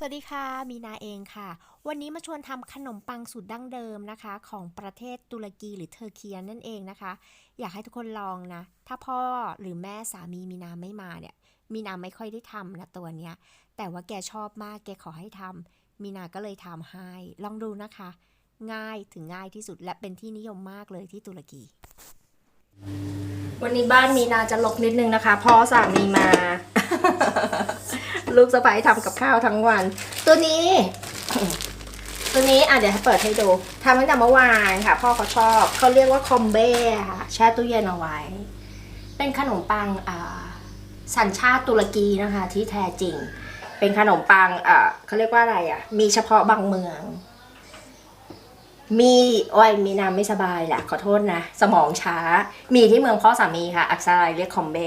สวัสดีค่ะ มีนาเองค่ะ วันนี้มาชวนทำขนมปังสูตรดั้งเดิมนะคะ ของประเทศตุรกีหรือเทอร์เคียนั่นเองนะคะ อยากให้ทุกคนลองนะ ถ้าพ่อหรือแม่สามีมีนาไม่มาเนี่ย มีนาไม่ค่อยได้ทำนะตัวเนี้ย แต่ว่าแกชอบมาก แกขอให้ทำมีนาก็เลยทำให้ ลองดูนะคะ ง่ายถึงง่ายที่สุดและเป็นที่นิยมมากเลยที่ตุรกี วันนี้บ้านมีนาจะลกนิดนึงนะคะพ่อสามีมา ลูกสะใภ้ทำกับข้าวทั้งวัน ตัวนี้ ตัวนี้อะเดี๋ยวเปิดให้ดูทำตั้งแต่เมื่อวานค่ะ พ่อเขาชอบเขาเรียกว่าคอมเบ้ค่ะแช่ตู้เย็นเอาไว้ เป็นขนมปังอ่าสัญชาติตุรกีนะคะ ที่แท้จริง เป็นขนมปังอ่าเขาเรียกว่าอะไรอะ มีเฉพาะบางเมือง มีโอ้ยมีนาไม่สบายแหละขอโทษนะ สมองช้า มีที่เมืองพ่อสามีค่ะ อักษรายเรียกคอมเบ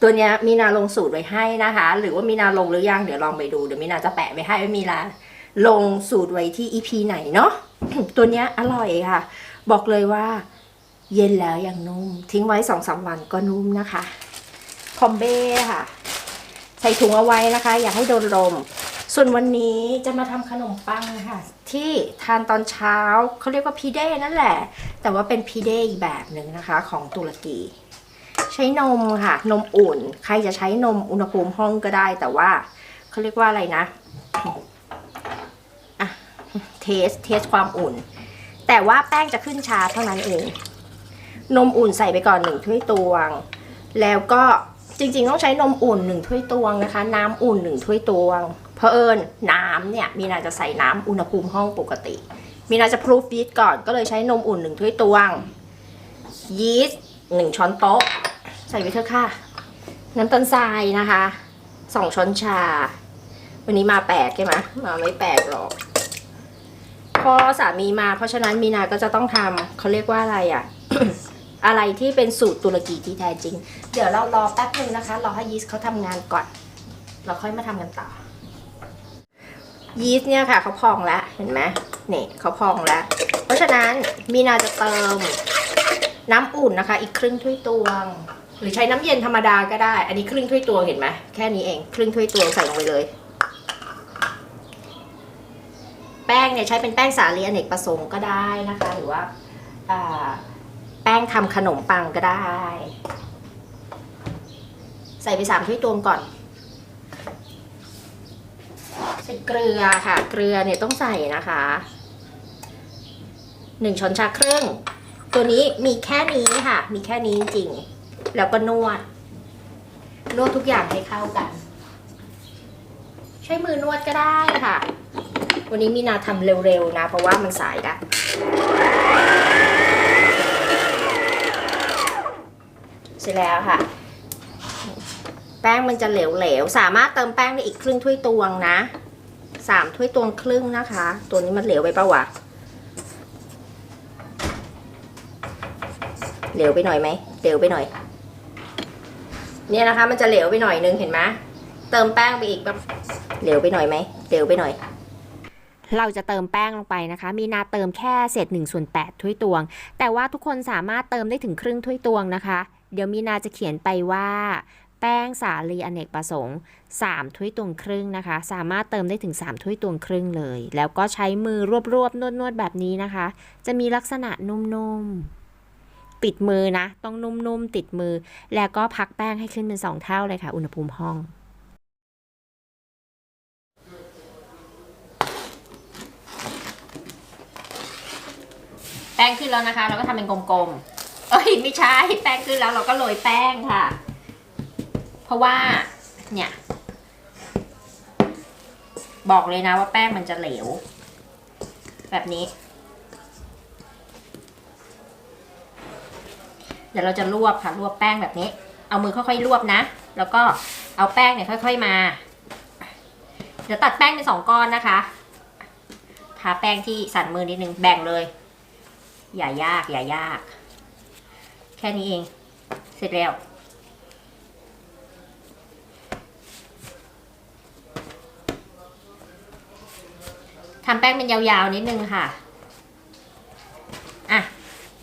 ตัวเนี้ยมีนาลงสูตรไว้ให้นะคะ หรือว่ามีนาลงหรือยังเดี๋ยวลองไปดู เดี๋ยวมีนาจะแปะไว้ให้ว่ามีนาลงสูตรไว้ที่ EP ไหนเนาะ ตัวเนี้ยอร่อยค่ะ บอกเลยว่า เย็นแล้วยังนุ่ม ทิ้งไว้สองสามวันก็นุ่มนะคะ คอมเบค่ะ ใส่ถุงเอาไว้นะคะ อย่าให้โดนลม ส่วนวันนี้จะมาทำขนมปังค่ะ ที่ทานตอนเช้าเขาเรียกว่าพีเด้นั่นแหละ แต่ว่าเป็นพีเด้อีกแบบหนึ่งนะคะ ของตุรกี ใช้นมค่ะ นมอุ่น ใครจะใช้นมอุณหภูมิห้องก็ได้ แต่ว่าเขาเรียกว่าอะไรนะอะเทสเทสความอุ่น แต่ว่าแป้งจะขึ้นช้าเท่านั้นเอง นมอุ่นใส่ไปก่อนหนึ่งถ้วยตวง แล้วก็จริงๆ ต้องใช้นมอุ่นหนึ่งถ้วยตวงนะคะ น้ำอุ่นหนึ่งถ้วยตวง เพอเอิญน้ำเนี่ยมีนาจะใส่น้ำอุณหภูมิห้องปกติ มีนาจะพรูฟยีสต์ก่อนก็เลยใช้นมอุ่นหนึ่งถ้วยตวง ยีสต์หนึ่งช้อนโต๊ะ ใส่ไปเถอะค่ะ น้ำตาลทรายนะคะสองช้อนชา วันนี้มาแปลกใช่ไหมมาไม่แปลกหรอกพอสามีมา เพราะฉะนั้นมีนาก็จะต้องทำเขาเรียกว่าอะไรอะ อะไรที่เป็นสูตรตุรกีที่แท้จริง เดี๋ยวเรารอแป๊บนึงนะคะ รอให้ยีสต์เขาทำงานก่อน เราค่อยมาทำกันต่อ ยีสต์เนี่ยค่ะเขาพองแล้วเห็นไหมนี่เขาพองแล้ว เพราะฉะนั้นมีนาจะเติมน้ำอุ่นนะคะ อีกครึ่งถ้วยตวง หรือใช้น้ำเย็นธรรมดาก็ได้ อันนี้ครึ่งถ้วยตวงเห็นไหมแค่นี้เองครึ่งถ้วยตวงใส่ลงไปเลย แป้งเนี่ยใช้เป็นแป้งสาลีอเนกประสงค์ก็ได้นะคะ หรือว่าแป้งทำขนมปังก็ได้ ใส่ไปสามถ้วยตวงก่อน ส่เกลือค่ะ เกลือเนี่ยต้องใส่นะคะหนึ่งช้อนชาครึ่ง ตัวนี้มีแค่นี้ค่ะ มีแค่นี้จริงๆแล้วก็นวด นวดทุกอย่างให้เข้ากัน ใช้มือนวดก็ได้ค่ะ วันนี้มีนาทำเร็วๆนะ เพราะว่ามันสายละเสร็จแล้วค่ะ แป้งมันจะเหลวๆ สามารถเติมแป้งได้อีกครึ่งถ้วยตวงนะ สามถ้วยตวงครึ่งนะคะ ตัวนี้มันเหลวไปปะวะเหลวไปหน่อยไหมเหลวไปหน่อย เนี่ยนะคะ มันจะเหลวไปหน่อยนึงเห็นไหมเติมแป้งไปอีกแบบเหลวไปหน่อยไหมเหลวไปหน่อยเราจะเติมแป้งลงไปนะคะ มีนาเติมแค่เศษ1ส่วน8ถ้วยตวง แต่ว่าทุกคนสามารถเติมได้ถึงครึ่งถ้วยตวงนะคะ เดี๋ยวมีนาจะเขียนไปว่า แป้งสาลีอเนกประสงค์ 3 ถ้วยตวงครึ่งนะคะ สามารถเติมได้ถึง 3 ถ้วยตวงครึ่งเลย แล้วก็ใช้มือรวบๆ นวดๆ แบบนี้นะคะ จะมีลักษณะนุ่มๆ ติดมือนะ ต้องนุ่มๆ ติดมือ แล้วก็พักแป้งให้ขึ้นเป็น2เท่าเลยค่ะ อุณหภูมิห้องแป้งขึ้นแล้วนะคะ เราก็ทำเป็นกลมๆ เอ้ยไม่ใช่ แป้งขึ้นแล้วเราก็โรยแป้งค่ะ เพราะว่าเนี่ย บอกเลยนะว่าแป้งมันจะเหลว แบบนี้ เดี๋ยวเราจะรวบค่ะรวบแป้งแบบนี้ เอามือค่อยๆรวบนะ แล้วก็เอาแป้งเนี่ยค่อย ๆมา เดี๋ยวตัดแป้งเป็นสองก้อนนะคะทาแป้งที่สั่นมือนิดนึงแบ่งเลย อย่ายากอย่ายาก แค่นี้เอง เสร็จแล้ว ทำแป้งเป็นยาวๆนิดนึงค่ะ อะ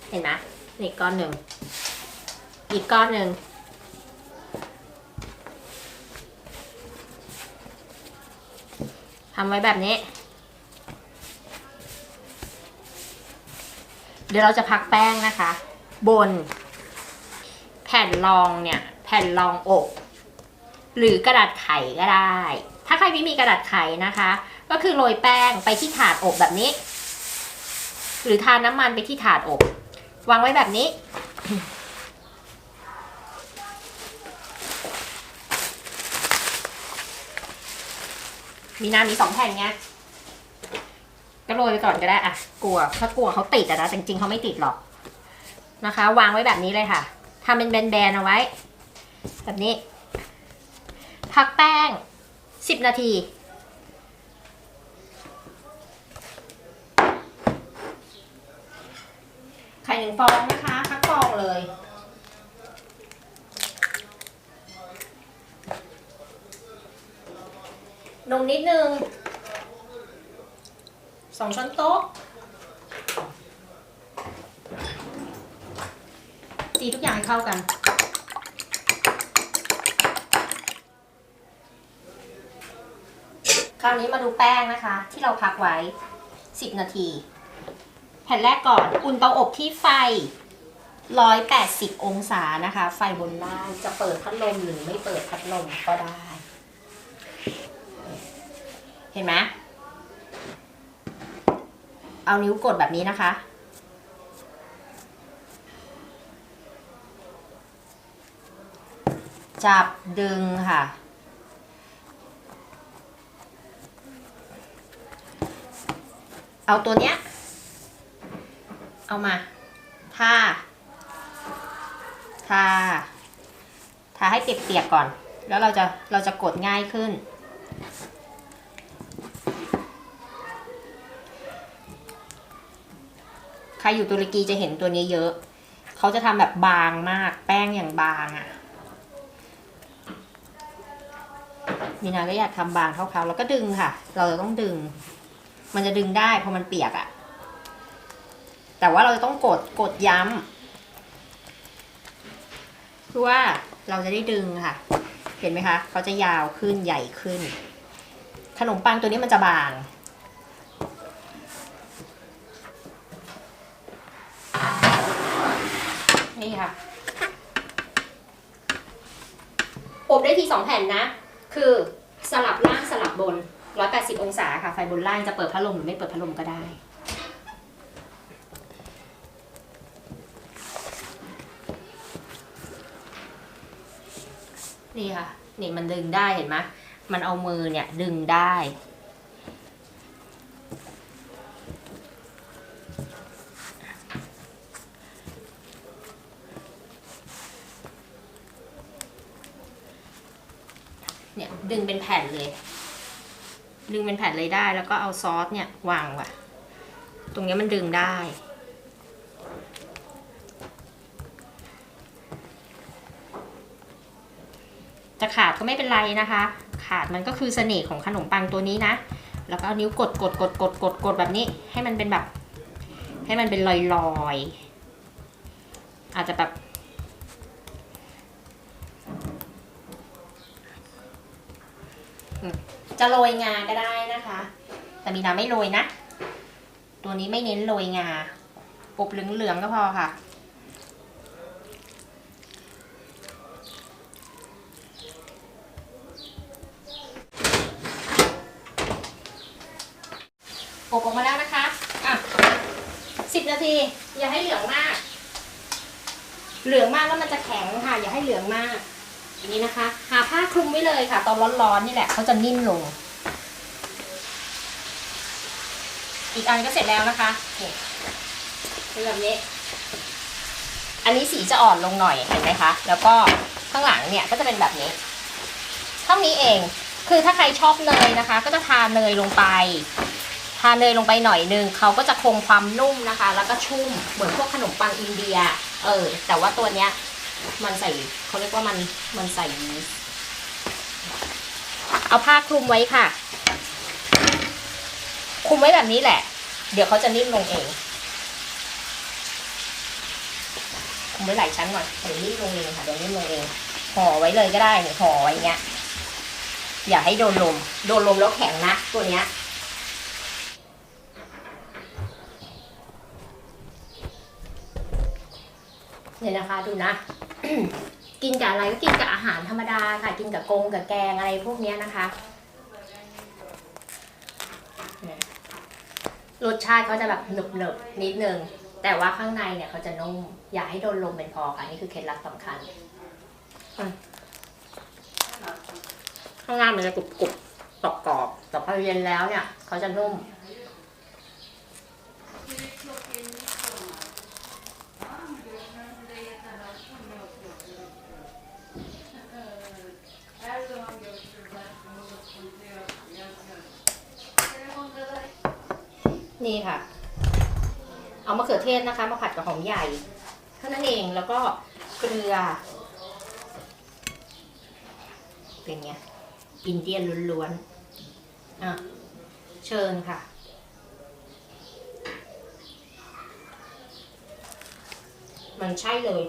เห็นไหมนี่ก้อนหนึ่ง อีกก้อนหนึ่ง ทำไว้แบบนี้ เดี๋ยวเราจะพักแป้งนะคะ บน แผ่นรองเนี่ย แผ่นรองอบหรือกระดาษไขก็ได้ ถ้าใครไม่มีกระดาษไขนะคะ ก็คือโรยแป้งไปที่ถาดอบแบบนี้ หรือทาน้ำมันไปที่ถาดอบ วางไว้แบบนี้ มีน้ำมีสองแผ่นไงก็โรยไปก่อนก็ได้อะกลัวถ้ากลัวเขาติดอะนะจริงๆเขาไม่ติดหรอกนะคะ วางไว้แบบนี้เลยค่ะทำเป็นแบนๆเอาไว้ แบบนี้ พักแป้งสิบนาที ไข่หนึ่ งฟองนะคะพักฟองเลย นมนิดนึงสองช้อนโต๊ะตีทุกอย่างให้เข้ากันคราวนี้มาดูแป้งนะคะ ที่เราพักไว้ 10 นาที แผ่นแรกก่อน อุ่นเตาอบที่ไฟ 180 องศานะคะ ไฟบนล่างจะเปิดพัดลมหรือไม่เปิดพัดลมก็ได้ เห็นไหมเอานิ้วกดแบบนี้นะคะ จับดึงค่ะ เอาตัวเนี้ย เอามา ทา ทา ทาให้เปียกๆก่อน แล้วเราจะเราจะกดง่ายขึ้น ใครอยู่ตุรกีจะเห็นตัวนี้เยอะ เขาจะทำแบบบางมาก แป้งอย่างบางอะ่ะมีนาก็อยากทำบางเท่าเขาแล้วก็ดึงค่ะ เราจะต้องดึง มันจะดึงได้พราะมันเปียกอะ่ะ แต่ว่าเราจะต้องกดกดย้ำเพื่อว่าเราจะได้ดึงค่ะ เห็นไหมคะเขาจะยาวขึ้นใหญ่ขึ้น ขนมปังตัวนี้มันจะบางนี่ค่ะอบได้ทีสองแผ่นนะ คือสลับล่างสลับบน 180 องศาค่ะ ไฟบนล่างจะเปิดพัดลมหรือไม่เปิดพัดลมก็ได้ นี่ค่ะ นี่มันดึงได้เห็นไหมมันเอามือเนี่ยดึงได้ เนี่ยดึงเป็นแผ่นเลย ดึงเป็นแผ่นเลยได้แล้วก็เอาซอสเนี่ยวางไว้ตรงเนี้ยมันดึงได้ ขาดก็ไม่เป็นไรนะคะ ขาดมันก็คือเสน่ห์ของขนมปังตัวนี้นะ แล้วก็เอานิ้วกดกดกดกดกดกดแบบนี้ ให้มันเป็นแบบ ให้มันเป็นลอยลอยๆอาจจะแบบจะโรยงาก็ได้นะคะ แต่มีนาไม่โรยนะ ตัวนี้ไม่เน้นโรยงา อบเหลืองๆก็พอค่ะ บออกมาแล้วนะคะ อะสิบนาที อย่าให้เหลืองมาก เหลืองมากแล้วมันจะแข็งค่ะ อย่าให้เหลืองมากอย่างนี้นะคะ หาผ้าคลุมไว้เลยค่ะ ตอนร้อนๆนี่แหละเขาจะนิ่มลง อีกอันก็เสร็จแล้วนะคะนี่เป็นแบบนี้ อันนี้สีจะอ่อนลงหน่อยเห็นไหมคะ แล้วก็ข้างหลังเนี่ยก็จะเป็นแบบนี้ เท่านี้เอง คือถ้าใครชอบเนยนะคะ ก็จะทาเนยลงไป ทาเนยลงไปหน่อยนึงเขาก็จะคงความนุ่มนะคะ แล้วก็ชุ่มเหมือนพวกขนมปังอินเดีย เออ แต่ว่าตัวเนี้ย มันใส่เขาเรียกว่ามันมันใส่ยีสต์เอาผ้าคลุมไว้ค่ะ คลุมไว้แบบนี้แหละ เดี๋ยวเขาจะนิ่มลงเองคลุมไว้หลายชั้นหน่อยเดี๋ยวนิ่มลงเองค่ะเดี๋ยวนิ่มลงเองห่อไว้เลยก็ได้ห่อไว้เงี้ยอย่าให้โดนลม โดนลมแล้วแข็งนะตัวเนี้ย เนี่ยนะคะดูนะ กินกับอะไรก็กินกับอาหารธรรมดาค่ะ กินกับกงกับแกงอะไรพวกนี้นะคะเนี่ยรสชาติเขาจะแบบหนึบหนึบๆนิดนึง แต่ว่าข้างในเนี่ยเขาจะนุ่ม อย่าให้โดนลมเป็นพอค่ะนี่คือเคล็ดลับสำคัญข้างหน้ามันจะกรุบกรุบกรอบกรอบแต่พอเย็นแล้วเนี่ยเขาจะนุ่ม นี่ค่ะ เอามะเขือเทศนะคะ มาผัดกับหอมใหญ่เท่านั้นเองแล้วก็เกลือ เป็นไงอินเดียนล้วนๆอะเชิญค่ะมันใช่เลย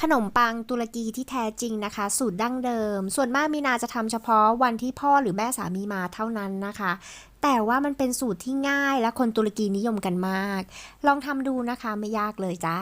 ขนมปังตุรกีที่แท้จริงนะคะ สูตรดั้งเดิม ส่วนมากมีนาจะทำเฉพาะวันที่พ่อหรือแม่สามีมาเท่านั้นนะคะ แต่ว่ามันเป็นสูตรที่ง่ายและคนตุรกีนิยมกันมาก ลองทำดูนะคะไม่ยากเลยจ้า